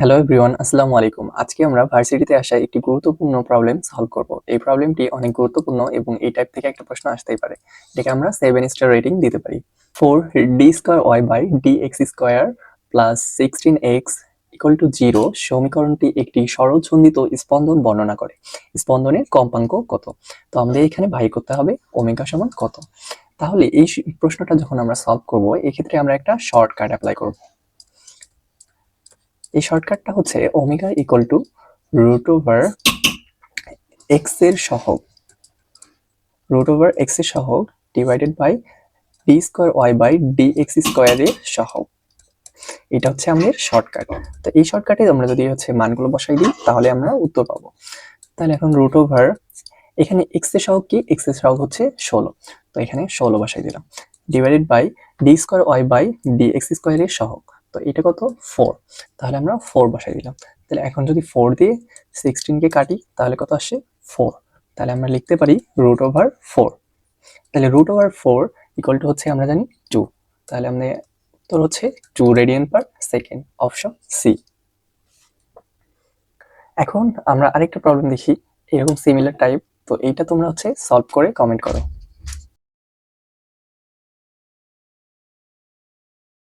Hello everyone আসসালামু আলাইকুম। আজকে আমরা ভার্সিটিতে আসা একটি গুরুত্বপূর্ণ প্রবলেম সলভ করব। এই প্রবলেমটি অনেক গুরুত্বপূর্ণ এবং এই টাইপ থেকে একটা প্রশ্ন আসতেই পারে। এটাকে আমরা সেভেন স্টার রেটিং দিতে পারি। Four d square y by d x square plus sixteen x equal to zero সমীকরণটি একটি সরলছন্দিত স্পন্দন বর্ণনা করে। স্পন্দনের কম্পাঙ্ক কত? তো আমাদের এখানে বাই করতে হবে, ওমেগা সমান কত? তাহলে এই প্রশ্নটা যখন আমরা সলভ করব, এক্ষেত্রে আমরা একটা শর্টকাট অ্যাপ্লাই করব। এই শর্টকাটটা হচ্ছে omega equal to root over এক্সের সহগ। রুট ওভার এক্সের সহগ divided by d square y by d x স্কোয়ারের সহগ। এটা হচ্ছে আমাদের শর্টকাট তো এই শর্টকাটে আমরা যদি হচ্ছে মানগুলো বসাই দিই, তাহলে আমরা উত্তর পাবো। তাহলে এখন রুট ওভার এখানে এক্সের সহগ কি? এক্সের সহগ হচ্ছে ষোলো। তো এখানে ষোলো বসাই দিলাম। Divided by d square y by d x স্কোয়ারের সহগ। তো এটা কত? ফোর তাহলে আমরা ফোর বসাই দিলাম। তাহলে এখন যদি ফোর দিয়ে সিক্সটিনকে কাটি, তাহলে কত আসে? ফোর তাহলে আমরা লিখতে পারি রুট ওভার ফোর তাহলে root over four equal to হচ্ছে আমরা জানি টু তাহলে আমাদের উত্তর হচ্ছে two radian per second option c এখন আমরা আরেকটা প্রবলেম দেখি, এরকম সিমিলার টাইপ তো এইটা তোমরা হচ্ছে সলভ করে কমেন্ট করো।